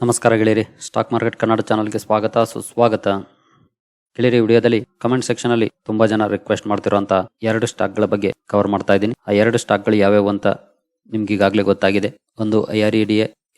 ನಮಸ್ಕಾರ ಗೆಳೆಯರಿ, stock market Kannada ಚಾನಲ್ಗೆ ಸ್ವಾಗತ, ಸುಸ್ವಾಗತ. ಗೆಳೆಯರಿ ವಿಡಿಯೋದಲ್ಲಿ ಕಮೆಂಟ್ ಸೆಕ್ಷನ್ ಅಲ್ಲಿ ತುಂಬಾ ಜನ ರಿಕ್ವೆಸ್ಟ್ ಮಾಡ್ತಿರುವಂತ ಎರಡು ಸ್ಟಾಕ್ಗಳ ಬಗ್ಗೆ ಕವರ್ ಮಾಡ್ತಾ ಇದ್ದೀನಿ. ಆ ಎರಡು ಸ್ಟಾಕ್ಗಳು ಯಾವ್ಯಾವು ಅಂತ ನಿಮ್ಗೆ ಈಗಾಗಲೇ ಗೊತ್ತಾಗಿದೆ. ಒಂದು ಐ ಆರ್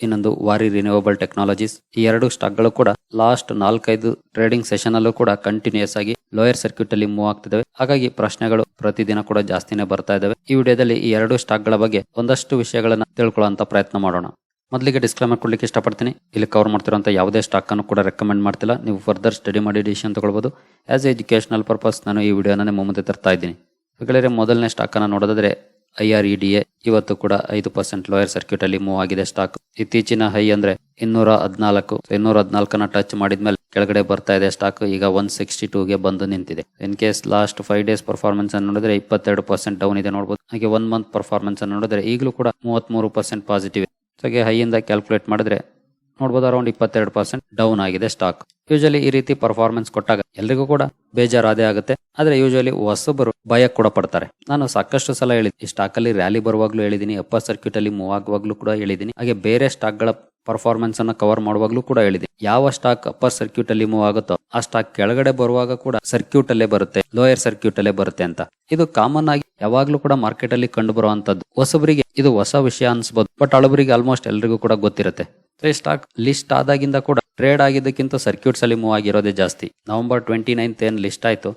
ಇನ್ನೊಂದು ವಾರಿ ರಿನ್ಯೂವಬಲ್ ಟೆಕ್ನಾಲಜೀಸ್ ಈ ಎರಡು ಸ್ಟಾಕ್ಗಳು ಕೂಡ ಲಾಸ್ಟ್ ನಾಲ್ಕೈದು ಟ್ರೇಡಿಂಗ್ ಸೆಷನ್ ಅಲ್ಲೂ ಕೂಡ ಕಂಟಿನ್ಯೂಸ್ ಆಗಿ ಲೋಯರ್ ಸರ್ಕ್ಯೂಟ್ ಅಲ್ಲಿ ಮೂವ್ ಆಗ್ತಿದ್ದಾವೆ. ಹಾಗಾಗಿ ಪ್ರಶ್ನೆಗಳು ಪ್ರತಿದಿನ ಕೂಡ ಜಾಸ್ತಿನೇ ಬರ್ತಾ ಇದಾವೆ ಈ ವಿಡಿಯೋದಲ್ಲಿ ಈ ಎರಡು ಸ್ಟಾಕ್ಗಳ ಬಗ್ಗೆ ಒಂದಷ್ಟು ವಿಷಯಗಳನ್ನ ತಿಳ್ಕೊಳ್ಳುವಂತ ಪ್ರಯತ್ನ ಮಾಡೋಣ. ಮೊದಲಿಗೆ ಡಿಸ್ಕ್ಲೈಮರ್ ಕೊಡ್ಲಿಕ್ಕೆ ಇಷ್ಟಪಡ್ತೀನಿ. ಇಲ್ಲಿ ಕವರ್ ಮಾಡ್ತಿರೋಂಥ ಯಾವುದೇ ಸ್ಟಾಕ್ ಅನ್ನು ಕೂಡ ರೆಕಮೆಂಡ್ ಮಾಡ್ತಿಲ್ಲ. ನೀವು ಫರ್ದರ್ ಸ್ಟಡಿ ಮಾಡಿ ಡಿಸಿಷನ್ ತೊಗೊಳ್ಬೋದು. ಆ್ಯಸ್ ಎಜುಕೇಷನಲ್ ಪರ್ಪಸ್ ನಾನು ಈ ವಿಡಿಯೋನ ನಿಮ್ಮ ಮುಂದೆ ತರ್ತಾ ಇದ್ದೀನಿ. ಗೆಳೆಯರೆ, ಮೊದಲನೇ ಸ್ಟಾಕನ್ನು ನೋಡೋದಾದರೆ I R E D A ಇವತ್ತು ಕೂಡ ಐದು ಪರ್ಸೆಂಟ್ ಲೋಯರ್ ಸರ್ಕ್ಯೂಟ್ ಅಲ್ಲಿ ಮೂವ್ ಆಗಿದೆ ಸ್ಟಾಕ್ ಇತ್ತೀಚಿನ ಹೈ ಅಂದ್ರೆ ಇನ್ನೂರ ಹದಿನಾಲ್ಕು ಇನ್ನೂರ ಹದಿನಾಲ್ಕನ್ನ ಟಚ್ ಮಾಡಿದ್ಮೇಲೆ ಕೆಳಗಡೆ ಬರ್ತಾ ಇದೆ ಸ್ಟಾಕ್ ಈಗ ಒನ್ ಸಿಕ್ಸ್ಟಿ ಟೂಗೆ ಬಂದು ನಿಂತಿದೆ. In case last five days performance ಅನ್ನು ನೋಡಿದ್ರೆ ಇಪ್ಪತ್ತೆರಡು ಪರ್ಸೆಂಟ್ ಡೌನ್ ಇದೆ ನೋಡಬಹುದು ಹಾಗೆ ಒನ್ ಮಂತ್ ಪರ್ಫಾರ್ಮೆನ್ಸ್ ಅನ್ನು ನೋಡಿದ್ರೆ ಈಗಲೂ ಕೂಡ ಮೂವತ್ಮೂರು ಪರ್ಸೆಂಟ್ ಪಾಸಿಟಿವ್ ಹಾಗೆ ಹೈಯಿಂದ ಕ್ಯಾಲ್ಕುಲೇಟ್ ಮಾಡಿದ್ರೆ ನೋಡ್ಬೋದು ಅರೌಂಡ್ ಇಪ್ಪತ್ತೆರಡು ಪರ್ಸೆಂಟ್ ಡೌನ್ ಆಗಿದೆ ಸ್ಟಾಕ್ ಯೂಶಲಿ ಈ ರೀತಿ ಪರ್ಫಾರ್ಮೆನ್ಸ್ ಕೊಟ್ಟಾಗ ಎಲ್ರಿಗೂ ಕೂಡ ಬೇಜಾರಾದೇ ಆಗುತ್ತೆ. ಆದ್ರೆ ಯೂಶಲಿ ಹೊಸಬರು ಭಯ ಕೂಡ ಪಡ್ತಾರೆ. ನಾನು ಸಾಕಷ್ಟು ಸಲ ಹೇಳಿದ್ದೀನಿ ಸ್ಟಾಕ್ ಅಲ್ಲಿ ರ್ಯಾಲಿ ಬರುವಾಗ್ಲೂ ಹೇಳಿದ್ದೀನಿ ಅಪ್ಪರ್ ಸರ್ಕ್ಯೂಟ್ ಅಲ್ಲಿ ಮೂವ್ ಆಗುವಾಗ್ಲೂ ಕೂಡ ಹೇಳಿದ್ದೀನಿ ಹಾಗೆ ಬೇರೆ ಸ್ಟಾಕ್ಗಳ ಪರ್ಫಾರ್ಮೆನ್ಸ್ ಅನ್ನ ಕವರ್ ಮಾಡುವಾಗಲೂ ಕೂಡ ಹೇಳಿದೆ. ಯಾವ ಸ್ಟಾಕ್ ಅಪ್ಪರ್ ಸರ್ಕ್ಯೂಟ್ ಅಲ್ಲಿ ಮೂವ್ ಆಗುತ್ತೋ ಆ ಸ್ಟಾಕ್ ಕೆಳಗಡೆ ಬರುವಾಗ ಕೂಡ ಸರ್ಕ್ಯೂಟ್ ಅಲ್ಲೇ ಬರುತ್ತೆ ಲೋಯರ್ ಸರ್ಕ್ಯೂಟ್ ಅಲ್ಲೇ ಬರುತ್ತೆ ಅಂತ. ಇದು ಕಾಮನ್ ಆಗಿ ಯಾವಾಗ್ಲೂ ಕೂಡ ಮಾರ್ಕೆಟ್ ಅಲ್ಲಿ ಕಂಡು ಬರುವಂತದ್ದು ಹೊಸಬರಿಗೆ ಇದು ಹೊಸ ವಿಷಯ ಅನ್ಸ್ಬೋದು. ಬಟ್ ಹಳಬರಿಗೆ ಆಲ್ಮೋಸ್ಟ್ ಎಲ್ರಿಗೂ ಕೂಡ ಗೊತ್ತಿರುತ್ತೆ. ಸ್ಟಾಕ್ ಲಿಸ್ಟ್ ಆದಾಗಿಂದ ಕೂಡ ಟ್ರೇಡ್ ಆಗಿದ್ದಕ್ಕಿಂತ ಸರ್ಕ್ಯೂಟ್ಸ್ ಅಲ್ಲಿ ಮೂವ್ ಆಗಿರೋದೇ ಜಾಸ್ತಿ. ನವೆಂಬರ್ ಟ್ವೆಂಟಿ ನೈನ್ತ್ ಏನ್ ಲಿಸ್ಟ್ ಆಯ್ತು?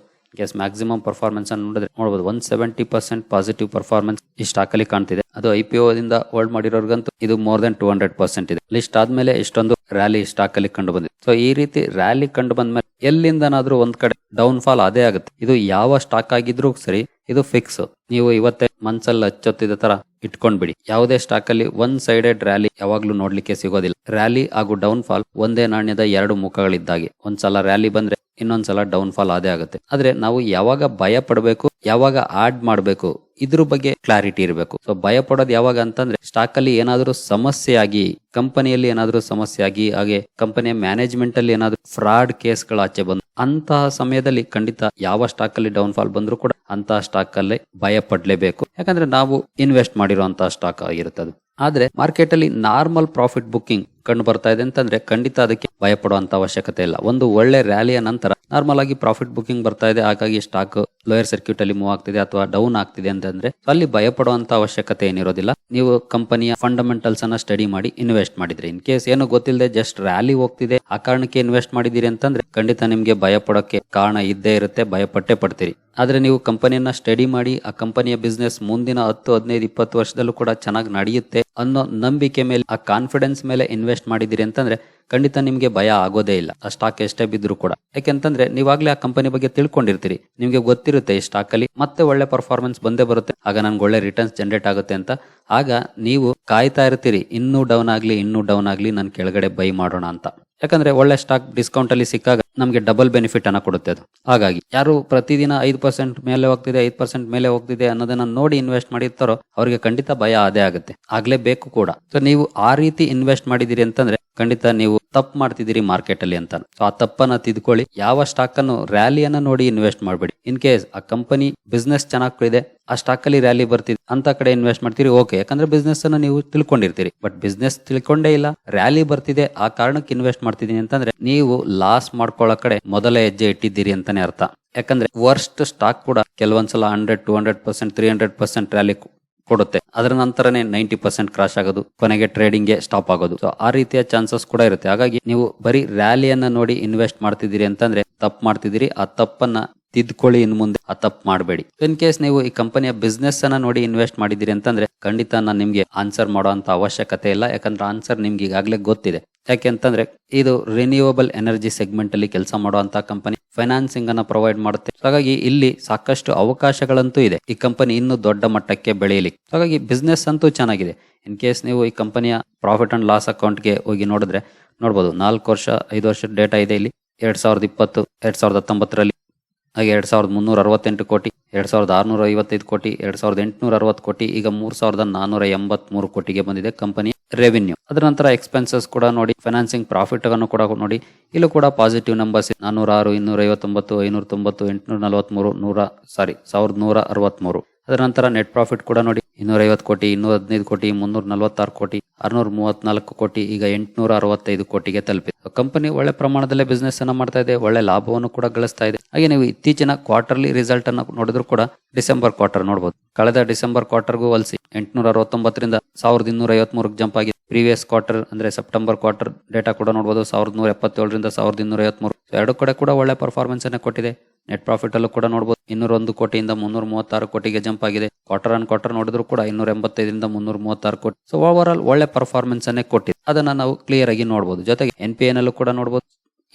ಎಸ್ ಮ್ಯಾಕ್ಸಿಮಮ್ ಪರ್ಫಾರ್ಮೆನ್ಸ್ ಅನ್ನು ನೋಡಿದ್ರೆ ನೋಡಬಹುದು one seventy percent positive performance ಈ ಸ್ಟಾಕ್ ಅಲ್ಲಿ ಕಾಣ್ತಿದೆ. ಅದು ಐ ದಿಂದ ಹೋಲ್ಡ್ ಮಾಡಿರೋರ್ಗಂತೂ ಇದು more than two hundred percent ಇದೆ. ಲಿಸ್ಟ್ ಆದ್ಮೇಲೆ ಇಷ್ಟೊಂದು ರ್ಯಾಲಿ ಸ್ಟಾಕ್ ಅಲ್ಲಿ ಕಂಡು ಬಂದಿದೆ. ಸೊ ಈ ರೀತಿ ರ್ಯಾಲಿ ಕಂಡು ಬಂದ್ಮೇಲೆ ಎಲ್ಲಿಂದನಾದ್ರೂ ಒಂದ್ ಕಡೆ ಡೌನ್ ಫಾಲ್ ಅದೇ ಆಗುತ್ತೆ. ಇದು ಯಾವ ಸ್ಟಾಕ್ ಆಗಿದ್ರೂ ಸರಿ, ಇದು ಫಿಕ್ಸ್ ನೀವು ಇವತ್ತೇ ಮನ್ಸಲ್ಲಿ ಹಚ್ಚೊತ್ತಿದ ತರ ಇಟ್ಕೊಂಡ್ಬಿಡಿ. ಯಾವುದೇ ಸ್ಟಾಕ್ ಅಲ್ಲಿ ಒನ್ ಸೈಡೆಡ್ ರ್ಯಾಲಿ ಯಾವಾಗ್ಲೂ ನೋಡ್ಲಿಕ್ಕೆ ಸಿಗೋದಿಲ್ಲ. ರ್ಯಾಲಿ ಹಾಗೂ ಡೌನ್ ಫಾಲ್ ಒಂದೇ ನಾಣ್ಯದ ಎರಡು ಮುಖಗಳಿದ್ದಾಗೆ. ಒಂದ್ಸಲ ರ್ಯಾಲಿ ಬಂದ್ರೆ ಇನ್ನೊಂದ್ಸಲ ಡೌನ್ ಫಾಲ್ ಅದೇ ಆಗುತ್ತೆ. ಆದ್ರೆ ನಾವು ಯಾವಾಗ ಭಯ ಪಡಬೇಕು ಯಾವಾಗ ಆಡ್ ಮಾಡಬೇಕು, ಇದ್ರ ಬಗ್ಗೆ ಕ್ಲಾರಿಟಿ ಇರಬೇಕು. ಸೊ ಭಯ ಪಡೋದು ಯಾವಾಗ ಅಂತಂದ್ರೆ ಸ್ಟಾಕ್ ಅಲ್ಲಿ ಏನಾದ್ರೂ ಸಮಸ್ಯೆ ಆಗಿ ಕಂಪನಿಯಲ್ಲಿ ಏನಾದ್ರೂ ಸಮಸ್ಯೆ ಆಗಿ ಹಾಗೆ ಕಂಪನಿಯ ಮ್ಯಾನೇಜ್ಮೆಂಟ್ ಅಲ್ಲಿ ಏನಾದ್ರೂ ಫ್ರಾಡ್ ಕೇಸ್ಗಳು ಆಚೆ ಬಂದು, ಅಂತಹ ಸಮಯದಲ್ಲಿ ಖಂಡಿತ ಯಾವ ಸ್ಟಾಕ್ ಅಲ್ಲಿ ಡೌನ್ ಫಾಲ್ ಬಂದ್ರು ಕೂಡ ಅಂತಹ ಸ್ಟಾಕ್ ಅಲ್ಲಿ ಭಯ ಪಡ್ಲೇಬೇಕು ಯಾಕಂದ್ರೆ ನಾವು ಇನ್ವೆಸ್ಟ್ ಮಾಡಿರುವಂತಹ ಸ್ಟಾಕ್ ಆಗಿರುತ್ತದೆ ಆದ್ರೆ ಮಾರ್ಕೆಟ್ ಅಲ್ಲಿ ನಾರ್ಮಲ್ ಪ್ರಾಫಿಟ್ ಬುಕ್ಕಿಂಗ್ ಕಂಡು ಬರ್ತಾ ಇದೆ ಅಂತಂದ್ರೆ ಖಂಡಿತ ಅದಕ್ಕೆ ಭಯ ಪಡುವಂತ ಅವಶ್ಯಕತೆ ಇಲ್ಲ. ಒಂದು ಒಳ್ಳೆ ರ್ಯಾಲಿಯ ನಂತರ ನಾರ್ಮಲ್ ಆಗಿ ಪ್ರಾಫಿಟ್ ಬುಕಿಂಗ್ ಬರ್ತಾ ಇದೆ. ಹಾಗಾಗಿ ಸ್ಟಾಕ್ ಲೋಯರ್ ಸರ್ಕ್ಯೂಟ್ ಅಲ್ಲಿ ಮೂವ್ ಆಗ್ತಿದೆ ಅಥವಾ ಡೌನ್ ಆಗ್ತಿದೆ ಅಂತಂದ್ರೆ ಅಲ್ಲಿ ಭಯ ಪಡುವಂತ ಅವಶ್ಯಕತೆ ಏನಿರೋದಿಲ್ಲ. ನೀವು ಕಂಪನಿಯ ಫಂಡಮೆಂಟಲ್ಸ್ ಅನ್ನ ಸ್ಟಡಿ ಮಾಡಿ ಇನ್ವೆಸ್ಟ್ ಮಾಡಿದ್ರಿ. ಇನ್ ಕೇಸ್ ಏನು ಗೊತ್ತಿಲ್ಲದೆ ಜಸ್ಟ್ ರ್ಯಾಲಿ ಹೋಗ್ತಿದೆ. ಆ ಕಾರಣಕ್ಕೆ ಇನ್ವೆಸ್ಟ್ ಮಾಡಿದಿರಿ ಅಂತಂದ್ರೆ ಖಂಡಿತ ನಿಮ್ಗೆ ಭಯ ಪಡೋಕೆ ಕಾರಣ ಇದ್ದೇ ಇರುತ್ತೆ. ಭಯಪಟ್ಟೆ ಪಡ್ತೀರಿ. ಆದ್ರೆ ನೀವು ಕಂಪನಿಯನ್ನ ಸ್ಟಡಿ ಮಾಡಿ, ಆ ಕಂಪನಿಯ ಬಿಸ್ನೆಸ್ ಮುಂದಿನ ಹತ್ತು, ಹದಿನೈದು, ಇಪ್ಪತ್ತು ವರ್ಷದಲ್ಲೂ ಕೂಡ ಚೆನ್ನಾಗಿ ನಡೆಯುತ್ತೆ. ಅನ್ನೋ ನಂಬಿಕೆ ಮೇಲೆ, ಆ ಕಾನ್ಫಿಡೆನ್ಸ್ ಮೇಲೆ ಇನ್ವೆಸ್ಟ್ ಮಾಡಿದಿರಿ ಅಂತಂದ್ರೆ ಖಂಡಿತ ನಿಮ್ಗೆ ಭಯ ಆಗೋದೇ ಇಲ್ಲ. ಆ ಸ್ಟಾಕ್ ಎಷ್ಟೇ ಬಿದ್ದರೂ ಕೂಡ. ಯಾಕೆಂತಂದ್ರೆ ನೀವಾಗ್ಲೇ ಆ ಕಂಪನಿ ಬಗ್ಗೆ ತಿಳ್ಕೊಂಡಿರ್ತೀರಿ. ನಿಮ್ಗೆ ಗೊತ್ತಿರುತ್ತೆ ಈ ಸ್ಟಾಕ್ ಅಲ್ಲಿ ಮತ್ತೆ ಒಳ್ಳೆ ಪರ್ಫಾರ್ಮೆನ್ಸ್ ಬಂದೇ ಬರುತ್ತೆ. ಆಗ ನನ್ಗೆ ಒಳ್ಳೆ ರಿಟರ್ನ್ಸ್ ಜನರೇಟ್ ಆಗುತ್ತೆ ಅಂತ. ಆಗ ನೀವು ಕಾಯ್ತಾ ಇರ್ತೀರಿ. ಇನ್ನೂ ಡೌನ್ ಆಗ್ಲಿ, ಇನ್ನೂ ಡೌನ್ ಆಗ್ಲಿ, ನಾನು ಕೆಳಗಡೆ ಬೈ ಮಾಡೋಣ ಅಂತ. ಯಾಕಂದ್ರೆ ಒಳ್ಳೆ ಸ್ಟಾಕ್ ಡಿಸ್ಕೌಂಟ್ ಅಲ್ಲಿ ಸಿಕ್ಕಾಗ ನಮಗೆ ಡಬಲ್ ಬೆನಿಫಿಟ್ ಅನ್ನ ಕೊಡುತ್ತೆ ಅದು. ಹಾಗಾಗಿ ಯಾರು ಪ್ರತಿದಿನ ಐದು ಪರ್ಸೆಂಟ್ ಮೇಲೆ ಹೋಗ್ತಿದೆ, ಐದು ಪರ್ಸೆಂಟ್ ಮೇಲೆ ಹೋಗ್ತಿದೆ ಅನ್ನೋದನ್ನ ನೋಡಿ ಇನ್ವೆಸ್ಟ್ ಮಾಡಿರ್ತಾರೋ ಅವರಿಗೆ ಖಂಡಿತ ಭಯ ಅದೇ ಆಗುತ್ತೆ. ಆಗ್ಲೇ ಬೇಕು ಕೂಡ. ಸೊ ನೀವು ಆ ರೀತಿ ಇನ್ವೆಸ್ಟ್ ಮಾಡಿದಿರಿ ಅಂತಂದ್ರೆ ಖಂಡಿತ ನೀವು ತಪ್ಪು ಮಾಡ್ತಿದ್ದೀರಿ ಮಾರ್ಕೆಟ್ ಅಲ್ಲಿ ಅಂತ. ಸೊ ಆ ತಪ್ಪನ್ನ ತಿದ್ಕೊಳ್ಳಿ. ಯಾವ ಸ್ಟಾಕ್ ಅನ್ನು ರ್ಯಾಲಿಯನ್ನ ನೋಡಿ ಇನ್ವೆಸ್ಟ್ ಮಾಡಬೇಡಿ. ಇನ್ ಕೇಸ್ ಆ ಕಂಪನಿ ಬಿಸ್ನೆಸ್ ಚೆನ್ನಾಗಿದೆ ಆ ಸ್ಟಾಕ್ ಅಲ್ಲಿ ರ್ಯಾಲಿ ಬರ್ತಿದೆ, ಅಂತ ಕಡೆ ಇನ್ವೆಸ್ಟ್ ಮಾಡ್ತೀರಿ, ಓಕೆ. ಯಾಕಂದ್ರೆ ಬಿಸ್ನೆಸ್ ಅನ್ನ ನೀವು ತಿಳ್ಕೊಂಡಿರ್ತೀರಿ. ಬಟ್ ಬಿಸ್ನೆಸ್ ತಿಳ್ಕೊಂಡೇ ಇಲ್ಲ, ರ್ಯಾಲಿ ಬರ್ತಿದೆ, ಆ ಕಾರಣಕ್ಕೆ ಇನ್ವೆಸ್ಟ್ ಮಾಡ್ತಿದೀನಿ ಅಂತಂದ್ರೆ ನೀವು ಲಾಸ್ ಮಾಡ್ಕೊಳ್ಳೋ ಕಡೆ ಮೊದಲ ಹೆಜ್ಜೆ ಇಟ್ಟಿದ್ದೀರಿ ಅಂತಾನೆ ಅರ್ಥ. ಯಾಕಂದ್ರೆ ವರ್ಸ್ಟ್ ಸ್ಟಾಕ್ ಕೂಡ ಕೆಲವೊಂದ್ಸಲ hundred, two hundred percent, three hundred percent rally ಕೊಡುತ್ತೆ. ಅದರ ನಂತರನೇ ನೈಂಟಿ ಪರ್ಸೆಂಟ್ ಕ್ರಾಶ್ ಆಗೋದು, ಕೊನೆಗೆ ಟ್ರೇಡಿಂಗ್ಗೆ ಸ್ಟಾಪ್ ಆಗೋದು. ಸೊ ಆ ರೀತಿಯ ಚಾನ್ಸಸ್ ಕೂಡ ಇರುತ್ತೆ. ಹಾಗಾಗಿ ನೀವು ಬರೀ ರ್ಯಾಲಿಯನ್ನ ನೋಡಿ ಇನ್ವೆಸ್ಟ್ ಮಾಡ್ತಿದ್ದೀರಿ ಅಂತಂದ್ರೆ ತಪ್ಪು ಮಾಡ್ತಿದ್ದೀರಿ. ಆ ತಪ್ಪನ್ನ ತಿದ್ಕೊಳ್ಳಿ ಇನ್ ಮುಂದೆ. ಆ ತಪ್ಪು ಮಾಡಬೇಡಿ. ಇನ್ ಕೇಸ್ ನೀವು ಈ ಕಂಪನಿಯ ಬಿಸ್ನೆಸ್ ಅನ್ನ ನೋಡಿ ಇನ್ವೆಸ್ಟ್ ಮಾಡಿದಿರಿ ಅಂತಂದ್ರೆ ಖಂಡಿತ ನಾನು ನಿಮ್ಗೆ ಆನ್ಸರ್ ಮಾಡುವಂತ ಅವಶ್ಯಕತೆ ಇಲ್ಲ. ಯಾಕಂದ್ರೆ ಆನ್ಸರ್ ನಿಮ್ಗೆ ಈಗಾಗಲೇ ಗೊತ್ತಿದೆ. ಯಾಕೆ ಅಂತಂದ್ರೆ ಇದು ರಿನ್ಯೂವಬಲ್ ಎನರ್ಜಿ ಸೆಗ್ಮೆಂಟ್ ಅಲ್ಲಿ ಕೆಲಸ ಮಾಡುವಂತಹ ಕಂಪನಿ ಫೈನಾನ್ಸಿಂಗ್ ಅನ್ನ ಪ್ರೊವೈಡ್ ಮಾಡುತ್ತೆ. ಹಾಗಾಗಿ ಇಲ್ಲಿ ಸಾಕಷ್ಟು ಅವಕಾಶಗಳಂತೂ ಇದೆ. ಈ ಕಂಪನಿ ಇನ್ನೂ ದೊಡ್ಡ ಮಟ್ಟಕ್ಕೆ ಬೆಳೆಯಲಿ ಹಾಗಾಗಿ ಬಿಸ್ನೆಸ್ ಅಂತೂ ಚೆನ್ನಾಗಿದೆ. ಇನ್ ಕೇಸ್ ನೀವು ಈ ಕಂಪನಿಯ ಪ್ರಾಫಿಟ್ ಅಂಡ್ ಲಾಸ್ ಅಕೌಂಟ್ಗೆ ಹೋಗಿ ನೋಡಿದ್ರೆ ನೋಡ್ಬೋದು, ನಾಲ್ಕು ವರ್ಷ, ಐದು ವರ್ಷದ ಡೇಟಾ ಇದೆ ಇಲ್ಲಿ. ಎರಡ್ ಸಾವಿರದ ಇಪ್ಪತ್ತು, ಎರಡ್ ಸಾವಿರದ ಹತ್ತೊಂಬತ್ತರಲ್ಲಿ, ಹಾಗೆ ಎರಡ್ ಸಾವಿರದ ಮುನ್ನೂರ ಅರವತ್ತೆಂಟು ಕೋಟಿ, ಎರಡ್ ಸಾವಿರದ ಆರುನೂರ ಐವತ್ತೈದು ಕೋಟಿ, ಎರಡ್ ಸಾವಿರದ ಎಂಟುನೂರ ಅರವತ್ತು ಕೋಟಿ, ಈಗ ಮೂರ್ ಸಾವಿರದ ನಾನೂರ ಎಂಬತ್ಮೂರು ಕೋಟಿಗೆ ಬಂದಿದೆ ಕಂಪನಿ ರೆವಿನ್ಯೂ ಅದರ ನಂತರ ಎಕ್ಸ್ಪೆನ್ಸಸ್ ಕೂಡ ನೋಡಿ ಫೈನಾನ್ಸಿಂಗ್ ಪ್ರಾಫಿಟ್ ಅನ್ನು ಕೂಡ ನೋಡಿ. ಇಲ್ಲೂ ಕೂಡ ಪಾಸಿಟಿವ್ ನಂಬರ್ಸ್ ನಾನೂರ ಆರು ಇನ್ನೂರ ಐವತ್ತೊಂಬತ್ತು ಐನೂರ ತೊಂಬತ್ತು ಎಂಟುನೂರ ನಲವತ್ಮೂರು ನೂರ ಸಾರಿ ಸಾವಿರದ ನೂರ ಅರವತ್ಮೂರು. ಅದರ ನಂತರ ನೆಟ್ ಪ್ರಾಫಿಟ್ ಕೂಡ ನೋಡಿ ಇನ್ನೂರ ಐವತ್ತು ಕೋಟಿ ಇನ್ನೂರ ಹದಿನೈದು ಕೋಟಿ ಮುನ್ನೂರ ನಲವತ್ತಾರು ಕೋಟಿ ಆರ್ನೂರ ಮೂವತ್ನಾಲ್ಕು ಕೋಟಿ, ಈಗ ಎಂಟುನೂರ ಅರವತ್ತೈದು ಕೋಟಿಗೆ ತಲುಪಿದೆ ಕಂಪನಿ ಒಳ್ಳೆ ಪ್ರಮಾಣದಲ್ಲೇ ಬಿಸ್ನೆಸ್ ಅನ್ನ ಮಾಡ್ತಾ ಇದೆ, ಒಳ್ಳೆ ಲಾಭವನ್ನು ಕೂಡ ಗಳಿಸ್ತಾ ಇದೆ. ಹಾಗೆ ನೀವು ಇತ್ತೀಚಿನ ಕ್ವಾರ್ಟರ್ಲಿ ರಿಸಲ್ಟ್ ಅನ್ನು ನೋಡಿದ್ರು ಕೂಡ ಡಿಸೆಂಬರ್ ಕ್ವಾರ್ಟರ್ ನೋಡಬಹುದು ಕಳೆದ ಡಿಸೆಂಬರ್ ಕ್ವಾರ್ಟರ್ಗೂ ಹೋಲಿಸಿ ಎಂಟುನೂರ ಅರವತ್ತೊಂಬತ್ತರಿಂದ ಸಾವಿರದ ಇನ್ನೂರ ಐವತ್ಮೂರಕ್ಕೆ ಜಂಪ್ ಆಗಿದೆ. ಪ್ರೀವಿಯಸ್ ಕ್ವಾರ್ಟರ್ ಅಂದ್ರೆ ಸೆಪ್ಟೆಂಬರ್ ಕ್ವಾರ್ಟರ್ ಡೇಟಾ ಕೂಡ ನೋಡಬಹುದು ಸಾವಿರದ ನೂರ ಎಪ್ಪತ್ತೇಳರಿಂದ ಸಾವಿರದ ಇನ್ನೂರ ಐವತ್ಮೂರು ಎರಡು ಕಡೆ ಕೂಡ ಒಳ್ಳೆ ಪರ್ಫಾರ್ಮೆನ್ಸ್ ಅನ್ನ ಕೊಟ್ಟಿದೆ. ನೆಟ್ ಪ್ರಾಫಿಟ್ ಅಲ್ಲೂ ಕೂಡ ನೋಡಬಹುದು ಇನ್ನೂರ ಒಂದು ಕೋಟಿಯಿಂದ ಮುನ್ನೂರ ಮೂವತ್ತಾರು ಕೋಟಿಗೆ ಜಂಪ್ ಆಗಿದೆ. ಕ್ವಾರ್ಟರ್ ಆನ್ ಕ್ವಾರ್ಟರ್ ನೋಡಿದ್ರು ಕೂಡ ಇನ್ನೂರ ಎಂಬತ್ತೈದರಿಂದ ಮುನ್ನೂರ ಮೂವತ್ತಾರು ಕೋಟಿ. ಸೊ ಓವರ್ ಆಲ್ ಒಳ್ಳೆ ಪರ್ಫಾರ್ಮೆನ್ಸ್ ಅನ್ನೇ ಕೊಟ್ಟಿದೆ. ಅದನ್ನ ನಾವು ಕ್ಲಿಯರ್ ಆಗಿ ನೋಡಬಹುದು ಜೊತೆಗೆ ಎನ್ ಪಿ ನಲ್ಲೂ ಕೂಡ ನೋಡಬಹುದು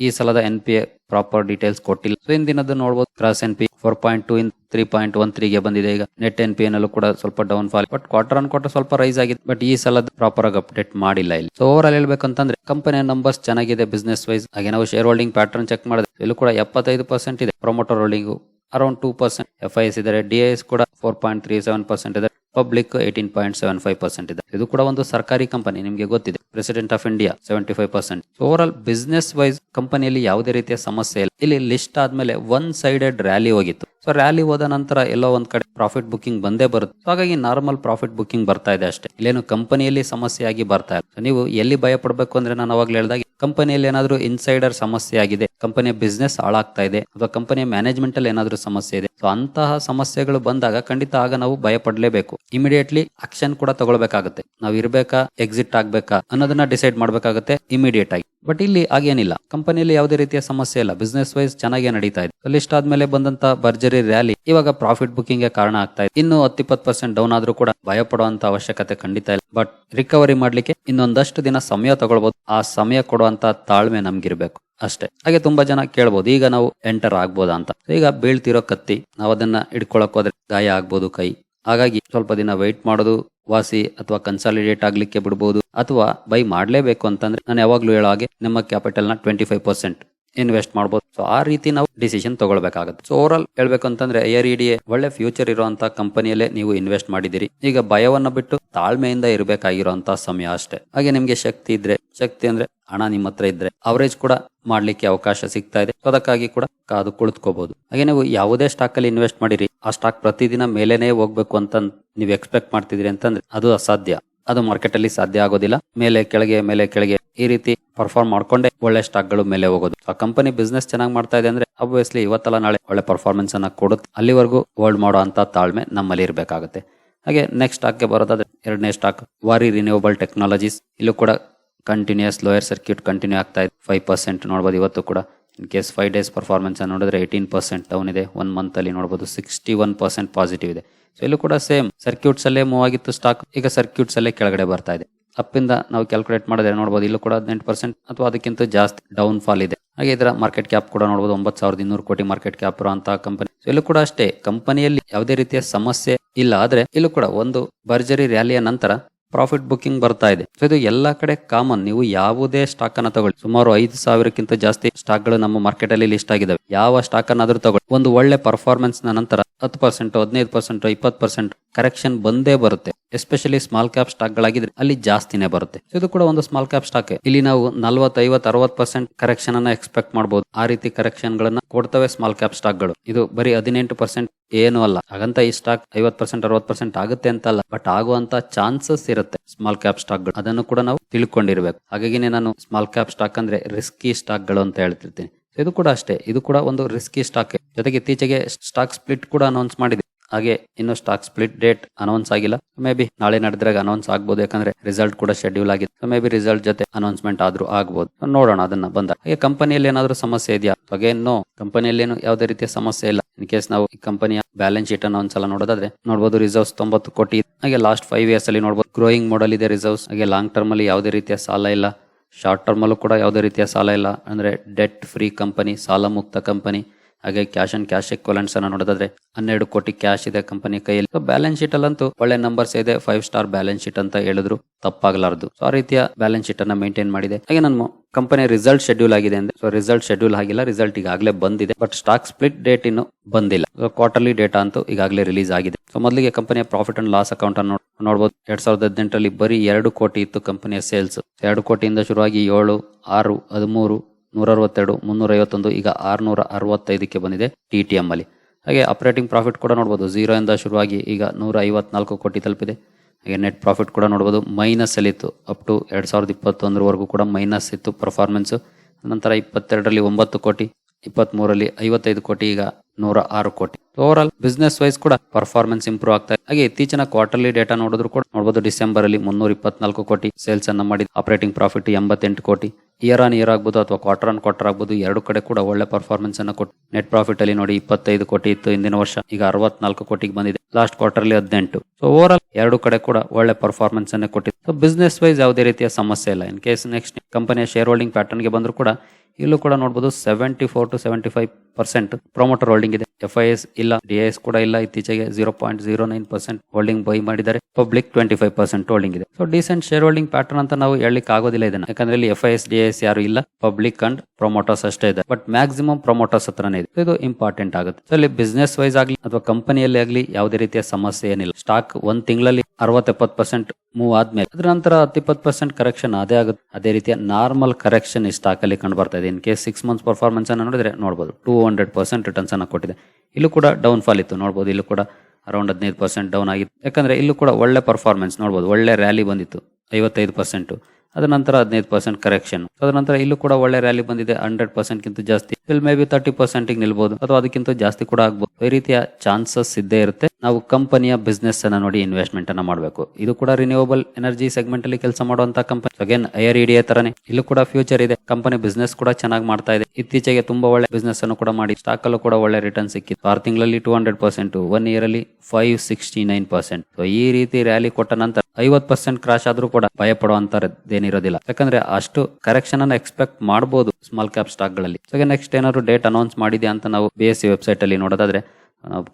ಈ ಸಲದ ಎನ್ ಪಿ ಪ್ರಾಪರ್ ಡೀಟೇಲ್ಸ್ ಕೊಟ್ಟಿಲ್ಲ. ಸೊ ಹಿಂದಿನದ್ದು ನೋಡಬಹುದು cross N P four point two in three point one ತ್ರೀಗೆ ಬಂದಿದೆ. ಈಗ ನೆಟ್ ಎನ್ ಪಿ ನಲ್ಲೂ ಕೂಡ ಸ್ವಲ್ಪ down fall but quarter on quarter ಸ್ವಲ್ಪ ರೈಸ್ ಆಗಿದೆ. ಬಟ್ ಈ ಸಲದ ಪ್ರಾಪರ್ ಆಗಿ ಅಪ್ಡೇಟ್ ಮಾಡಿಲ್ಲ ಇಲ್ಲಿ. ಸೊ ಓವರ್ ಆಲ್ ಹೇಳ್ಬೇಕಂತಂದ್ರೆ ಕಂಪನಿಯ ನಂಬರ್ಸ್ ಚೆನ್ನಾಗಿದೆ ಬಿಸ್ನೆಸ್ ವೈಸ್ ಹಾಗೆ ನಾವು ಶೇರ್ ಹೋಲ್ಡಿಂಗ್ ಪ್ಯಾಟರ್ನ್ ಚೆಕ್ ಮಾಡಿದ್ರೆ, ಇಲ್ಲೂ ಕೂಡ ಎಪ್ಪತ್ತೈದು ಪರ್ಸೆಂಟ್ ಇದೆ. Promoter holding around two percent F I S ಇದ್ದಾರೆ. ಡಿ ಕೂಡ four point three seven percent ಇದೆ. Public eighteen point seven five percent ಇದೆ. ಇದು ಕೂಡ ಒಂದು ಸರ್ಕಾರಿ ಕಂಪನಿ ನಿಮಗೆ ಗೊತ್ತಿದೆ. President of India seventy five percent over all business wise ಕಂಪನಿಯಲ್ಲಿ ಯಾವುದೇ ರೀತಿಯ ಸಮಸ್ಯೆ ಇಲ್ಲ. ಇಲ್ಲಿ ಲಿಸ್ಟ್ ಆದ್ಮೇಲೆ ಒನ್ ಸೈಡೆಡ್ ರ್ಯಾಲಿ ಹೋಗಿತ್ತು. ಸೊ ರ್ಯಾಲಿ ಹೋದ ನಂತರ ಎಲ್ಲೋ ಒಂದ್ ಕಡೆ ಪ್ರಾಫಿಟ್ ಬುಕಿಂಗ್ ಬಂದೇ ಬರುತ್ತೆ. ಹಾಗಾಗಿ ನಾರ್ಮಲ್ ಪ್ರಾಫಿಟ್ ಬುಕಿಂಗ್ ಬರ್ತಾ ಇದೆ ಅಷ್ಟೇ. ಇಲ್ಲೇನು ಕಂಪನಿಯಲ್ಲಿ ಸಮಸ್ಯೆ ಆಗಿ ಬರ್ತಾ ಇಲ್ಲ. ನೀವು ಎಲ್ಲಿ ಭಯ ಪಡಬೇಕು ಅಂದ್ರೆ ನಾನು ಅವಾಗ್ಲೇ ಹೇಳಿದಾಗ ಕಂಪನಿಯಲ್ಲಿ ಏನಾದ್ರೂ ಇನ್ಸೈಡರ್ ಸಮಸ್ಯೆ ಆಗಿದೆ ಕಂಪನಿಯ ಬಿಸ್ನೆಸ್ ಹಾಳಾಗ್ತಾ ಇದೆ, ಅಥವಾ ಕಂಪನಿಯ ಮ್ಯಾನೇಜ್ಮೆಂಟ್ ಅಲ್ಲಿ ಏನಾದ್ರೂ ಸಮಸ್ಯೆ ಇದೆ. ಸೊ ಅಂತಹ ಸಮಸ್ಯೆಗಳು ಬಂದಾಗ ಖಂಡಿತ ಆಗ ನಾವು ಭಯ ಪಡಲೇಬೇಕು. ಇಮಿಡಿಯೇಟ್ಲಿ ಆಕ್ಷನ್ ಕೂಡ ತಗೊಳ್ಬೇಕಾಗುತ್ತೆ. ನಾವು ಇರ್ಬೇಕಾ ಎಕ್ಸಿಟ್ ಆಗ್ಬೇಕಾ ಅನ್ನೋದನ್ನ ಡಿಸೈಡ್ ಮಾಡ್ಬೇಕಾಗುತ್ತೆ ಇಮಿಡಿಯೇಟ್ ಆಗಿ. ಬಟ್ ಇಲ್ಲಿ ಹಾಗೇನಿಲ್ಲ. ಕಂಪನಿಯಲ್ಲಿ ಯಾವುದೇ ರೀತಿಯ ಸಮಸ್ಯೆ ಇಲ್ಲ. ಬಿಸ್ನೆಸ್ ವೈಸ್ ಚೆನ್ನಾಗಿ ನಡೀತಾ ಇದೆ. ಲಿಸ್ಟ್ ಆದ್ಮೇಲೆ ಬಂದಂತ ಭರ್ಜರಿ ರ್ಯಾಲಿ ಇವಾಗ ಪ್ರಾಫಿಟ್ ಬುಕಿಂಗ್ಗೆ ಕಾರಣ ಆಗ್ತಾ ಇದೆ. ಇನ್ನು ಹತ್ತಿಪ್ಪತ್ತು ಪರ್ಸೆಂಟ್ ಡೌನ್ ಆದ್ರೂ ಕೂಡ ಭಯ ಪಡುವಂತ ಅವಶ್ಯಕತೆ ಖಂಡಿತ ಇಲ್ಲ. ಬಟ್ ರಿಕವರಿ ಮಾಡ್ಲಿಕ್ಕೆ ಇನ್ನೊಂದಷ್ಟು ದಿನ ಸಮಯ ತಗೊಳ್ಬಹುದು ಆ ಸಮಯ ಕೊಡುವಂತ ತಾಳ್ಮೆ ನಮ್ಗಿರ್ಬೇಕು. ಅಷ್ಟೇ. ಹಾಗೆ ತುಂಬಾ ಜನ ಕೇಳ್ಬೋದು, ಈಗ ನಾವು ಎಂಟರ್ ಆಗ್ಬೋದಾ ಅಂತ. ಈಗ ಬೀಳ್ತಿರೋ ಕತ್ತಿ, ನಾವು ಅದನ್ನ ಇಟ್ಕೊಳಕ್ ಹೋದ್ರೆ ಗಾಯ ಆಗ್ಬೋದು ಕೈ. ಹಾಗಾಗಿ ಸ್ವಲ್ಪ ದಿನ ವೆಯ್ಟ್ ಮಾಡೋದು, ವಾಸಿ ಅಥವಾ ಕನ್ಸಾಲಿಡೇಟ್ ಆಗ್ಲಿಕ್ಕೆ ಬಿಡ್ಬೋದು ಅಥವಾ ಬೈ ಮಾಡಲೇಬೇಕು ಅಂತಂದ್ರೆ ನಾನು ಯಾವಾಗ್ಲೂ ಹೇಳೋ ಹಾಗೆ ನಿಮ್ಮ ಕ್ಯಾಪಿಟಲ್ನ ಟ್ವೆಂಟಿ ಫೈವ್ ಪರ್ಸೆಂಟ್ ಇನ್ವೆಸ್ಟ್ ಮಾಡಬಹುದು ಸೊ ಆ ರೀತಿ ನಾವು ಡಿಸಿಷನ್ ತಗೊಳ್ಬೇಕಾಗುತ್ತೆ. ಸೊ ಓವರ್ ಆಲ್ ಹೇಳ್ಬೇಕು ಅಂತಂದ್ರೆ ಏರ್ ಎ ಒಳ್ಳೆ ಫ್ಯೂಚರ್ ಇರುವಂತ ಕಂಪನಿಯಲ್ಲೇ ನೀವು ಇನ್ವೆಸ್ಟ್ ಮಾಡಿದಿರಿ ಈಗ ಭಯವನ್ನ ಬಿಟ್ಟು ತಾಳ್ಮೆಯಿಂದ ಇರಬೇಕಾಗಿರುವಂತಹ ಸಮಯ ಅಷ್ಟೇ. ಹಾಗೆ ನಿಮ್ಗೆ ಶಕ್ತಿ ಇದ್ರೆ, ಶಕ್ತಿ ಅಂದ್ರೆ ಹಣ ನಿಮ್ಮ ಹತ್ರ ಇದ್ರೆ ಅವರೇಜ್ ಕೂಡ ಮಾಡ್ಲಿಕ್ಕೆ ಅವಕಾಶ ಸಿಗ್ತಾ ಇದೆ. ಅದಕ್ಕಾಗಿ ಕೂಡ ಕಾದು ಕುಳಿತುಕೋಬಹುದು ಹಾಗೆ ನೀವು ಯಾವುದೇ ಸ್ಟಾಕ್ ಅಲ್ಲಿ ಇನ್ವೆಸ್ಟ್ ಮಾಡಿರಿ, ಆ ಸ್ಟಾಕ್ ಪ್ರತಿದಿನ ಮೇಲೇನೆ ಹೋಗ್ಬೇಕು ಅಂತ ನೀವು ಎಕ್ಸ್ಪೆಕ್ಟ್ ಮಾಡ್ತಿದ್ರಿ ಅಂತಂದ್ರೆ ಅದು ಅಸಾಧ್ಯ. ಅದು ಮಾರ್ಕೆಟ್ ಅಲ್ಲಿ ಸಾಧ್ಯ ಆಗೋದಿಲ್ಲ. ಮೇಲೆ, ಕೆಳಗೆ ಮೇಲೆ, ಕೆಳಗೆ ಈ ರೀತಿ ಪರ್ಫಾರ್ಮ್ ಮಾಡ್ಕೊಂಡೆ ಒಳ್ಳೆ ಸ್ಟಾಕ್ಗಳು ಮೇಲೆ ಹೋಗೋದು. ಆ ಕಂಪನಿ ಬಿಸ್ನೆಸ್ ಚೆನ್ನಾಗಿ ಮಾಡ್ತಾ ಇದೆ ಅಂದ್ರೆ ಅಬ್ವಿಯಸ್ಲಿ ಇವತ್ತಲ್ಲ ನಾಳೆ ಒಳ್ಳೆ ಪರ್ಫಾರ್ಮೆನ್ಸ್ ಅನ್ನ ಕೊಡುತ್ತೆ. ಅಲ್ಲಿವರೆಗೂ ಹೋಲ್ಡ್ ಮಾಡೋ ಅಂತ ತಾಳ್ಮೆ ನಮ್ಮಲ್ಲಿ ಇರಬೇಕಾಗುತ್ತೆ. ಹಾಗೆ ನೆಕ್ಸ್ಟ್ ಸ್ಟಾಕ್ಗೆ ಬರೋದಾದ್ರೆ ಎರಡನೇ ಸ್ಟಾಕ್ ವಾರಿ ರಿನ್ಯೂವಬಲ್ ಟೆಕ್ನಾಲಜೀಸ್ ಇಲ್ಲೂ ಕೂಡ ಕಂಟಿನ್ಯೂಸ್ ಲೋಯರ್ ಸರ್ಕ್ಯೂಟ್ ಕಂಟಿನ್ಯೂ ಆಗ್ತಾ ಇದೆ. ಫೈವ್ ಪರ್ಸೆಂಟ್ ನೋಡ್ಬೋದು ಇವತ್ತು ಕೂಡ. In case five days performance ನೋಡಿದ್ರೆ ಏಯ್ಟೀನ್ ಪರ್ಸೆಂಟ್ ಡೌನ್ ಇದೆ. ಒನ್ ಮಂತ್ ಅಲ್ಲಿ ನೋಡಬಹುದು ಸಿಕ್ಸ್ಟಿ ಒನ್ ಪರ್ಸೆಂಟ್ ಪಾಸಿಟಿವ್ ಇದೆ. ಸೊ ಇಲ್ಲೂ ಕೂಡ ಸೇಮ್ ಸರ್ಕ್ಯೂಟ್ಸ್ ಅಲ್ಲೇ ಮೂವ್ ಆಗಿತ್ತು ಸ್ಟಾಕ್ ಈಗ ಸರ್ಕ್ಯೂಟ್ಸ್ ಅಲ್ಲೇ ಕೆಳಗಡೆ ಬರ್ತಾ ಇದೆ. ಅಪ್ಪಿಂದ ನಾವು ಕ್ಯಾಲ್ಕುಲೇಟ್ ಮಾಡಿದ್ರೆ ನೋಡಬಹುದು ಇಲ್ಲೂ ಕೂಡ ಹದಿನೆಂಟು ಪರ್ಸೆಂಟ್ ಅಥವಾ ಅದಕ್ಕಿಂತ ಜಾಸ್ತಿ ಡೌನ್ ಫಾಲ್ ಇದೆ. ಹಾಗೆ ಇದರ ಮಾರ್ಕೆಟ್ ಕ್ಯಾಪ್ ಕೂಡ ನೋಡಬಹುದು ಒಂಬತ್ತು ಸಾವಿರದ ಇನ್ನೂರು ಕೋಟಿ ಮಾರ್ಕೆಟ್ ಕ್ಯಾಪ್ ಇರುವಂತಹ ಕಂಪನಿ ಇಲ್ಲೂ ಕೂಡ ಅಷ್ಟೇ ಕಂಪನಿಯಲ್ಲಿ ಯಾವುದೇ ರೀತಿಯ ಸಮಸ್ಯೆ ಇಲ್ಲ. ಆದ್ರೆ ಇಲ್ಲೂ ಕೂಡ ಒಂದು ಭರ್ಜರಿ ರ್ಯಾಲಿಯ ನಂತರ ಪ್ರಾಫಿಟ್ ಬುಕಿಂಗ್ ಬರ್ತಾ ಇದೆ. ಸೊ ಇದು ಎಲ್ಲಾ ಕಡೆ ಕಾಮನ್ ನೀವು ಯಾವುದೇ ಸ್ಟಾಕ್ ಅನ್ನ ತಗೊಳ್ಳಿ. ಸುಮಾರು ಐದು ಸಾವಿರಕ್ಕಿಂತ ಜಾಸ್ತಿ ಸ್ಟಾಕ್ಗಳು ನಮ್ಮ ಮಾರ್ಕೆಟ್ ಅಲ್ಲಿ ಲಿಸ್ಟ್ ಆಗಿದಾವೆ. ಯಾವ ಸ್ಟಾಕ್ ಅನ್ನಾದ್ರೂ ತಗೊಳ್ಳಿ. ಒಂದು ಒಳ್ಳೆ ಪರ್ಫಾರ್ಮೆನ್ಸ್ನ ನಂತರ ಹತ್ತು ಪರ್ಸೆಂಟ್ ಹದಿನೈದು ಪರ್ಸೆಂಟ್ ಇಪ್ಪತ್ತು ಪರ್ಸೆಂಟ್ ಕರೆಕ್ಷನ್ ಬಂದೇ ಬರುತ್ತೆ. ಎಸ್ಪೆಷಲಿ ಸ್ಮಾಲ್ ಕ್ಯಾಪ್ ಸ್ಟಾಕ್ ಗಳಾಗಿದ್ರೆ ಅಲ್ಲಿ ಜಾಸ್ತಿನೇ ಬರುತ್ತೆ. ಇದು ಕೂಡ ಒಂದು ಸ್ಮಾಲ್ ಕ್ಯಾಪ್ ಸ್ಟಾಕ್ ಇಲ್ಲಿ ನಾವು ನಲ್ವತ್ ಐವತ್ ಅರವತ್ತು ಪರ್ಸೆಂಟ್ ಕರೆಕ್ಷನ್ ಅನ್ನ ಎಕ್ಸ್ಪೆಕ್ಟ್ ಮಾಡಬಹುದು ಆ ರೀತಿ ಕರೆಕ್ಷನ್ ಗಳನ್ನ ಕೊಡ್ತವೆ ಸ್ಮಾಲ್ ಕ್ಯಾಪ್ ಸ್ಟಾಕ್ಗಳು. ಇದು ಬರೀ ಹದಿನೆಂಟು ಪರ್ಸೆಂಟ್ ಏನು ಅಲ್ಲ. ಹಾಗಂತ ಈ ಸ್ಟಾಕ್ ಐವತ್ ಪರ್ಸೆಂಟ್ ಅರವತ್ ಪರ್ಸೆಂಟ್ ಆಗುತ್ತೆ ಅಂತ ಅಲ್ಲ ಬಟ್ ಆಗುವಂತ ಚಾನ್ಸಸ್ ಇರುತ್ತೆ ಸ್ಮಾಲ್ ಕ್ಯಾಪ್ ಸ್ಟಾಕ್ಗಳು. ಅದನ್ನು ಕೂಡ ನಾವು ತಿಳ್ಕೊಂಡಿರ್ಬೇಕು. ಹಾಗಾಗಿ ನಾನು ಸ್ಮಾಲ್ ಕ್ಯಾಪ್ ಸ್ಟಾಕ್ ಅಂದ್ರೆ ರಿಸ್ಕಿ ಸ್ಟಾಕ್ಗಳು ಅಂತ ಹೇಳ್ತಿರ್ತೀನಿ. ಇದು ಕೂಡ ಅಷ್ಟೇ. ಇದು ಕೂಡ ಒಂದು ರಿಸ್ಕಿ ಸ್ಟಾಕ್ ಜೊತೆಗೆ ಇತ್ತೀಚೆಗೆ ಸ್ಟಾಕ್ ಸ್ಪ್ಲಿಟ್ ಕೂಡ ಅನೌನ್ಸ್ ಮಾಡಿದೆ. ಹಾಗೆ ಇನ್ನು ಸ್ಟಾಕ್ ಸ್ಪ್ಲಿಟ್ ಡೇಟ್ ಅನೌನ್ಸ್ ಆಗಿಲ್ಲ. ಮೇ ಬಿ ನಾಳೆ ನಡೆದ್ರಾಗ ಅನೌನ್ಸ್ ಆಗ್ಬೋದು, ಯಾಕಂದ್ರೆ ರಿಸಲ್ಟ್ ಕೂಡ ಶೆಡ್ಯೂಲ್ ಆಗಿದೆ ಮೇ ಬಿ ರಿಸಲ್ಟ್ ಜೊತೆ ಅನೌನ್ಸ್ಮೆಂಟ್ ಆದ್ರೂ ಆಗ್ಬೋದು. ನೋಡೋಣ ಅದನ್ನ ಬಂದ. ಹಾಗೆ ಕಂಪನಿಯಲ್ಲಿ ಏನಾದ್ರೂ ಸಮಸ್ಯೆ ಇದೆಯಾ? ಹಾಗೆ ನೋ ಕಂಪನಿಯಲ್ಲಿ ಏನು ಯಾವುದೇ ರೀತಿಯ ಸಮಸ್ಯೆ ಇಲ್ಲ. ಇನ್ ಕೇಸ್ ನಾವು ಈ ಕಂಪನಿಯ ಬ್ಯಾಲೆನ್ಸ್ ಶೀಟ್ ಅನ್ನ ಒಂದ್ಸಲ ನೋಡೋದಾದ್ರೆ ನೋಡಬಹುದು ರಿಸರ್ವ್ಸ್ ತೊಂಬತ್ತು ಕೋಟಿ. ಹಾಗೆ ಲಾಸ್ಟ್ ಫೈವ್ ಇಯರ್ಸ್ ಅಲ್ಲಿ ನೋಡಬಹುದು ಗ್ರೋಯಿಂಗ್ ಮಾಡಲ್ ಇದೆ ರಿಸರ್ವ್ಸ್ ಹಾಗೆ ಲಾಂಗ್ ಟರ್ಮ್ ಅಲ್ಲಿ ಯಾವುದೇ ರೀತಿಯ ಸಾಲ ಇಲ್ಲ. ಶಾರ್ಟ್ ಟರ್ಮ್ ಅಲ್ಲೂ ಕೂಡ ಯಾವುದೇ ರೀತಿಯ ಸಾಲ ಇಲ್ಲ. ಅಂದ್ರೆ ಡೆಟ್ ಫ್ರೀ ಕಂಪನಿ ಸಾಲ ಮುಕ್ತ ಕಂಪನಿ ಹಾಗೆ ಕ್ಯಾಶ್ ಅಂಡ್ ಕ್ಯಾಶ್ ಎಕ್ವಲೆಂಟ್ಸ್ ಅನ್ನ ನೋಡೋದಾದ್ರೆ ಹನ್ನೆರಡು ಕೋಟಿ ಕ್ಯಾಶ್ ಇದೆ ಕಂಪನಿ ಕೈಯಲ್ಲಿ. ಬ್ಯಾಲೆನ್ಸ್ ಶೀಟ್ ಅಲ್ಲಂತೂ ಒಳ್ಳೆ ನಂಬರ್ಸ್ ಇದೆ ಫೈವ್ ಸ್ಟಾರ್ ಬ್ಯಾಲೆನ್ಸ್ ಶೀಟ್ ಅಂತ ಹೇಳಿದ್ರು, ತಪ್ಪಾಗಲಾರದು. ಸೊ ಆ ರೀತಿಯ ಬ್ಯಾಲೆನ್ಸ್ ಶೀಟ್ ಅನ್ನ ಮೇಂಟೈನ್ ಮಾಡಿದೆ. ಹಾಗೆ ನಾನು ಕಂಪನಿ ರಿಸಲ್ಟ್ ಶೆಡ್ಯೂಲ್ ಆಗಿದೆ ಅಂದ್ರೆ ಸೊ ರಿಸಲ್ಟ್ ಶೆಡ್ಯೂಲ್ ಆಗಿಲ್ಲ ರಿಸಲ್ಟ್ ಈಗಾಗಲೇ ಬಂದಿದೆ ಬಟ್ ಸ್ಟಾಕ್ ಸ್ಪ್ಲಿಟ್ ಡೇಟ್ ಇನ್ನು ಬಂದಿಲ್ಲ. ಕ್ವಾರ್ಟರ್ಲಿ ಡೇಟಾ ಅಂತೂ ಈಗಾಗಲೇ ರಿಲೀಸ್ ಆಗಿದೆ. ಸೊ ಮೊದಲಿಗೆ ಕಂಪನಿಯ ಪ್ರಾಫಿಟ್ ಅಂಡ್ ಲಾಸ್ ಅಕೌಂಟ್ ಅನ್ನು ನೋಡಬಹುದು ಎರಡ್ ಸಾವಿರದ ಹದಿನೆಂಟರಲ್ಲಿ ಬರೀ ಎರಡು ಕೋಟಿ ಇತ್ತು ಕಂಪನಿಯ ಸೇಲ್ಸ್ ಎರಡು ಕೋಟಿಯಿಂದ ಶುರುವಾಗಿ ಏಳು, ಆರು, ಹದಿಮೂರು ನೂರ ಅರವತ್ತೆರಡು ಮುನ್ನೂರ ಐವತ್ತೊಂದು ಈಗ ಆರುನೂರ ಅರವತ್ತೈದಕ್ಕೆ ಬಂದಿದೆ ಟಿ ಟಿ ಎಮ್ಮಲ್ಲಿ ಅಲ್ಲಿ. ಹಾಗೆ ಆಪರೇಟಿಂಗ್ ಪ್ರಾಫಿಟ್ ಕೂಡ ನೋಡ್ಬೋದು. ಝೀರೋ ಇಂದ ಶುರುವಾಗಿ ಈಗ ನೂರ ಐವತ್ನಾಲ್ಕು ಕೋಟಿ ತಲುಪಿದೆ. ಹಾಗೆ ನೆಟ್ ಪ್ರಾಫಿಟ್ ಕೂಡ ನೋಡ್ಬೋದು. ಮೈನಸ್ ಅಲ್ಲಿ ಇತ್ತು. ಅಪ್ ಟು ಎರಡು ಸಾವಿರದ ಇಪ್ಪತ್ತೊಂದರವರೆಗೂ ಕೂಡ ಮೈನಸ್ ಇತ್ತು ಪರ್ಫಾರ್ಮೆನ್ಸು ನಂತರ ಇಪ್ಪತ್ತೆರಡರಲ್ಲಿ ಒಂಬತ್ತು ಕೋಟಿ ಇಪ್ಪತ್ತ್ ಮೂರಲ್ಲಿ ಐವತ್ತೈದು ಕೋಟಿ, ಈಗ ನೂರ ಆರು ಕೋಟಿ. ಓವರ್ ಆಲ್ ಬಿಸ್ನೆಸ್ ವೈಸ್ ಕೂಡ ಪರ್ಫಾರ್ಮೆನ್ಸ್ ಇಂಪ್ರೂವ್ ಆಗ್ತಾ ಇದೆ. ಹಾಗೆ ಇತ್ತೀಚಿನ ಕ್ವಾರ್ಟರ್ಲಿ ಡೇಟಾ ನೋಡಿದ್ರು ಕೂಡ ನೋಡಬಹುದು ಡಿಸೆಂಬರ್ ಅಲ್ಲಿ ಮುನ್ನೂರ ಇಪ್ಪತ್ನಾಲ್ಕು ಕೋಟಿ ಸೇಲ್ಸ್ ಅನ್ನ ಮಾಡಿ ಆಪರೇಟಿಂಗ್ ಪ್ರಾಫಿಟ್ ಎಂಬತ್ತೆಂಟು ಕೋಟಿ. ಇಯರ್ ಆನ್ ಇಯರ್ ಆಗ್ಬೋದು ಅಥವಾ ಕ್ವಾರ್ಟರ್ ಆನ್ ಕ್ವಾರ್ಟರ್ ಆಗ್ಬೋದು ಎರಡು ಕಡೆ ಕೂಡ ಒಳ್ಳೆ ಪರ್ಫಾರ್ಮೆನ್ಸ್ ಅನ್ನ ಕೊಟ್ಟು ನೆಟ್ ಪ್ರಾಫಿಟ್ ಅಲ್ಲಿ ನೋಡಿ ಇಪ್ಪತ್ತೈದು ಕೋಟಿ ಇತ್ತು ಇಂದಿನ ವರ್ಷ. ಈಗ ಅರವತ್ನಾಲ್ಕು ಕೋಟಿಗೆ ಬಂದಿದೆ. ಲಾಸ್ಟ್ ಕ್ವಾರ್ಟರ್ ಅಲ್ಲಿ ಹದಿನೆಂಟು. ಸೊ ಓವರ್ ಆಲ್ ಎರಡು ಕಡೆ ಕೂಡ ಒಳ್ಳೆ ಪರ್ಫಾರ್ಮೆನ್ಸ್ ಅನ್ನ ಕೊಟ್ಟಿದೆ. ಸೊ ಬಿಸ್ನೆಸ್ ವೈಸ್ ಯಾವುದೇ ರೀತಿಯ ಸಮಸ್ಯೆ ಇಲ್ಲ. ಇನ್ ಕೇಸ್ ನೆಕ್ಸ್ಟ್ ಕಂಪನಿಯ ಶೇರ್ ಹೋಲ್ಡಿಂಗ್ ಪ್ಯಾಟರ್ನ್ಗೆ ಬಂದ್ರು ಕೂಡ ಇಲ್ಲೂ ಕೂಡ ನೋಡಬಹುದು seventy four to seventy five percent promoter holding ಇದೆ ಎಫ್ ಐ ಇಲ್ಲ ಡಿ ಎಸ್ ಕೂಡ ಇಲ್ಲ. ಇತ್ತೀಚೆಗೆ zero point zero nine percent holding buy ಮಾಡಿದ್ದಾರೆ. Public twenty five percent holding ಇದೆ. So decent share holding pattern ಅಂತ ನಾವು ಹೇಳಲಿಕ್ಕೆ ಆಗೋದಿಲ್ಲ ಇದನ್ನ. ಯಾಕಂದ್ರೆ ಇಲ್ಲಿ F I S D S ಯಾರು ಇಲ್ಲ. ಪಬ್ಲಿಕ್ ಅಂಡ್ ಪ್ರೊಮೋಟರ್ಸ್ ಅಷ್ಟೇ ಇದೆ. ಬಟ್ ಮ್ಯಾಕ್ಸಿಮಮ್ ಪ್ರೊಮೋಟರ್ಸ್ ಹತ್ರನೇ ಇದೆ. ಇದು ಇಂಪಾರ್ಟೆಂಟ್ ಆಗುತ್ತೆ. ಸೊ ಇಲ್ಲಿ ಬಿಸ್ನೆಸ್ ವೈಸ್ ಆಗಲಿ ಅಥವಾ ಕಂಪನಿಯಲ್ಲಿ ಆಗಲಿ ಯಾವುದೇ ರೀತಿಯ ಸಮಸ್ಯೆ ಏನಿಲ್ಲ. ಸ್ಟಾಕ್ ಒಂದ್ ತಿಂಗಳಲ್ಲಿ ಅರವತ್ತೆಪ್ಪತ್ತು ಪರ್ಸೆಂಟ್ ಮೂವ್ ಆದ್ಮೇಲೆ. ಅದ್ರ ನಂತರ ಹತ್ತಿಪ್ಪತ್ತು ಪರ್ಸೆಂಟ್ ಕರೆಕ್ಷನ್ ಅದೇ ಆಗುತ್ತೆ. ಅದೇ ರೀತಿಯ ನಾರ್ಮಲ್ ಕರೆಕ್ಷನ್ ಈ ಸ್ಟಾಕ್ ಅಲ್ಲಿ ಕಂಡು ಬರ್ತಾ ಇದೆ. In case six months performance ಅನ್ನ ನೋಡಿದ್ರೆ ನೋಡಬಹುದು ಟೂ ಹಂಡ್ರೆಡ್ ಪರ್ಸೆಂಟ್ ರಿಟರ್ನ್ಸ್ ಅನ್ನ ಕೊಟ್ಟಿದೆ. ಇಲ್ಲೂ ಕೂಡ ಡೌನ್ ಫಾಲ್ ಇತ್ತು ನೋಡಬಹುದು ಇಲ್ಲೂ ಕೂಡ ಅರೌಂಡ್ ಹದಿನೈದು ಪರ್ಸೆಂಟ್ ಡೌನ್ ಆಗಿತ್ತು. ಯಾಕಂದ್ರೆ ಇಲ್ಲೂ ಕೂಡ ಒಳ್ಳೆ ಪರ್ಫಾರ್ಮೆನ್ಸ್ ನೋಡಬಹುದು ಒಳ್ಳೆ ರ್ಯಾಲಿ ಬಂದಿತ್ತು. ಐವತ್ತೈದು ಪರ್ಸೆಂಟ್ ಅದ ನಂತರ ಹದಿನೈದು ಪರ್ಸೆಂಟ್ ಕರೆಕ್ಷನ್ ಅದ ನಂತರ ಇಲ್ಲೂ ಕೂಡ ಒಳ್ಳೆ ರ್ಯಾಲಿ ಬಂದಿದೆ. ಹಂಡ್ರೆಡ್ ಪರ್ಸೆಂಟ್ ಗಿಂತ ಜಾಸ್ತಿ. ಇಲ್ಲಿ ಮೇ ಬಿ ತರ್ಟಿ ಪರ್ಸೆಂಟ್ ನಿಲ್ಬಹುದು ಅಥವಾ ಅದಕ್ಕಿಂತ ಜಾಸ್ತಿ ಕೂಡ ಆಗ್ಬಹುದು ಈ ರೀತಿಯ ಚಾನ್ಸಸ್ ಇದ್ದೇ ಇರುತ್ತೆ. ನಾವು ಕಂಪನಿಯ ಬಿಸ್ನೆಸ್ ಅನ್ನ ನೋಡಿ ಇನ್ವೆಸ್ಟ್ಮೆಂಟ್ ಅನ್ನ ಮಾಡಬೇಕು. ಇದು ಕೂಡ ರಿನ್ಯೂವಬಲ್ ಎನರ್ಜಿ ಸೆಗ್ಮೆಂಟ್ ಅಲ್ಲಿ ಕೆಲಸ ಮಾಡುವಂತ ಕಂಪನಿ ಅಗೇನ್ ಐಆರ್ ಇಡಿಯ ತರನೇ. ಇಲ್ಲೂ ಕೂಡ ಫ್ಯೂಚರ್ ಇದೆ. ಕಂಪನಿ ಬಿಸ್ನೆಸ್ ಕೂಡ ಚೆನ್ನಾಗಿ ಮಾಡ್ತಾ ಇದೆ. ಇತ್ತೀಚೆಗೆ ತುಂಬಾ ಒಳ್ಳೆ ಬಿಸ್ನೆಸ್ ಅನ್ನು ಕೂಡ ಮಾಡಿ. ಸ್ಟಾಕ್ ಅಲ್ಲೂ ಕೂಡ ಒಳ್ಳೆ ರಿಟರ್ನ್ ಸಿಕ್ಕಿತ್ತು. ಆರು ತಿಂಗಳಲ್ಲಿ two hundred percent one year ಅಲ್ಲಿ ಫೈವ್ ಸಿಕ್ಸ್ಟಿ ನೈನ್ ಪರ್ಸೆಂಟ್ ಈ ರೀತಿ ರ್ಯಾಲಿ ಕೊಟ್ಟ ನಂತರ ಐವತ್ ಪರ್ಸೆಂಟ್ ಕ್ರಾಶ್ ಆದ್ರೂ ಕೂಡ ಭಯ ಪಡುವಂತದ್ದೇನಿರೋದಿಲ್ಲ ಯಾಕಂದ್ರೆ ಅಷ್ಟು ಕರೆಕ್ಷನ್ ಅನ್ನ ಎಕ್ಸ್ಪೆಕ್ಟ್ ಮಾಡಬಹುದು ಸ್ಮಾಲ್ ಕ್ಯಾಪ್ ಸ್ಟಾಕ್ಗಳಲ್ಲಿ. ನೆಕ್ಸ್ಟ್ ಏನಾದ್ರು ಡೇಟ್ ಅನೌನ್ಸ್ ಮಾಡಿದೆ ಅಂತ ನಾವು ಬಿ ಎಸ್ ಸಿ ವೆಬ್ಸೈಟ್ ಅಲ್ಲಿ ನೋಡೋದಾದ್ರೆ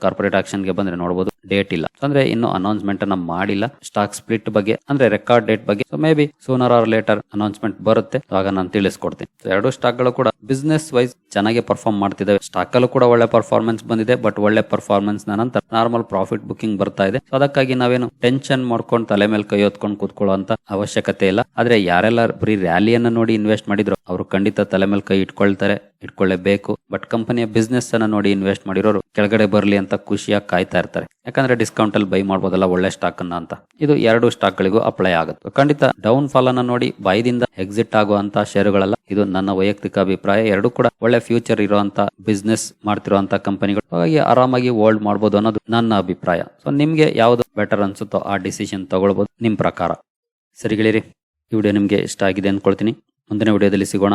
ಕಾರ್ಪೊರೇಟ್ ಆಕ್ಷನ್ಗೆ ಬಂದ್ರೆ ನೋಡಬಹುದು ಡೇಟ್ ಇಲ್ಲ. ಅಂದ್ರೆ ಇನ್ನು ಅನೌನ್ಸ್ಮೆಂಟ್ ಅನ್ನ ಮಾಡಿಲ್ಲ. ಸ್ಟಾಕ್ ಸ್ಪ್ಲಿಟ್ ಬಗ್ಗೆ, ಅಂದ್ರೆ ರೆಕಾರ್ಡ್ ಡೇಟ್ ಬಗ್ಗೆ. Maybe sooner or later announcement ಬರುತ್ತೆ. ಆಗ ನಾನು ತಿಳಿಸ್ಕೊಡ್ತೀನಿ. ಎರಡು ಸ್ಟಾಕ್ಗಳು ಕೂಡ ಬಿಸ್ನೆಸ್ ವೈಸ್ ಚೆನ್ನಾಗಿ ಪರ್ಫಾರ್ಮ್ ಮಾಡ್ತಿದ್ದಾವೆ. ಸ್ಟಾಕ್ ಅಲ್ಲೂ ಕೂಡ ಒಳ್ಳೆ ಪರ್ಫಾರ್ಮೆನ್ಸ್ ಬಂದಿದೆ ಬಟ್ ಒಳ್ಳೆ ಪರ್ಫಾರ್ಮೆನ್ಸ್ ನಂತರ ನಾರ್ಮಲ್ ಪ್ರಾಫಿಟ್ ಬುಕಿಂಗ್ ಬರ್ತಾ ಇದೆ. ಸೊ ಅದಕ್ಕಾಗಿ ನಾವೇನು ಟೆನ್ಷನ್ ಮಾಡ್ಕೊಂಡು ತಲೆ ಮೇಲೆ ಕೈ ಹೊತ್ಕೊಂಡು ಕೂತ್ಕೊಳ್ಳುವಂತ ಅವಶ್ಯಕತೆ ಇಲ್ಲ. ಆದ್ರೆ ಯಾರೆಲ್ಲ ಬರೀ ರ್ಯಾಲಿಯನ್ನ ನೋಡಿ ಇನ್ವೆಸ್ಟ್ ಮಾಡಿದ್ರು, ಅವರು ಖಂಡಿತ ತಲೆ ಮೇಲೆ ಕೈ ಇಟ್ಕೊಳ್ತಾರೆ. ಇಟ್ಕೊಳ್ಳೇಬೇಕು. ಬಟ್ ಕಂಪನಿಯ ಬಿಸ್ನೆಸ್ ಅನ್ನ ನೋಡಿ ಇನ್ವೆಸ್ಟ್ ಮಾಡಿರೋರು ಕೆಳಗಡೆ ಬರಲಿ ಅಂತ ಖುಷಿಯಾಗಿ ಕಾಯ್ತಾ ಇರ್ತಾರೆ. ಯಾಕಂದ್ರೆ ಡಿಸ್ಕೌಂಟ್ ಅಲ್ಲಿ ಬೈ ಮಾಡ್ಬೋದಲ್ಲ ಒಳ್ಳೆ ಸ್ಟಾಕ್ ಅನ್ನ ಅಂತ. ಇದು ಎರಡು ಸ್ಟಾಕ್ ಗಳಿಗೂ ಅಪ್ಲೈ ಆಗುತ್ತೆ. ಖಂಡಿತ ಡೌನ್ ಫಾಲ್ ಅನ್ನ ನೋಡಿ ಬಾಯ್ದಿಂದ ಎಕ್ಸಿಟ್ ಆಗುವಂತ ಷೇರುಗಳಲ್ಲ ಇದು ನನ್ನ ವೈಯಕ್ತಿಕ ಅಭಿಪ್ರಾಯ. ಎರಡು ಕೂಡ ಒಳ್ಳೆ ಫ್ಯೂಚರ್ ಇರುವಂತ ಬಿಸ್ನೆಸ್ ಮಾಡ್ತಿರುವಂತ ಕಂಪನಿಗಳು ಹಾಗಾಗಿ ಆರಾಮಾಗಿ ಹೋಲ್ಡ್ ಮಾಡಬಹುದು ಅನ್ನೋದು ನನ್ನ ಅಭಿಪ್ರಾಯ. ಸೊ ನಿಮ್ಗೆ ಯಾವ್ದು ಬೆಟರ್ ಅನ್ಸುತ್ತೋ ಆ ಡಿಸಿಷನ್ ತಗೊಳ್ಬಹುದು ನಿಮ್ ಪ್ರಕಾರ. ಸರಿ ಗೆಳೆಯರಿ ಈ ವಿಡಿಯೋ ನಿಮ್ಗೆ ಇಷ್ಟ ಆಗಿದೆ ಅನ್ಕೊಳ್ತೀನಿ. ಮುಂದಿನ ವಿಡಿಯೋದಲ್ಲಿ ಸಿಗೋಣ.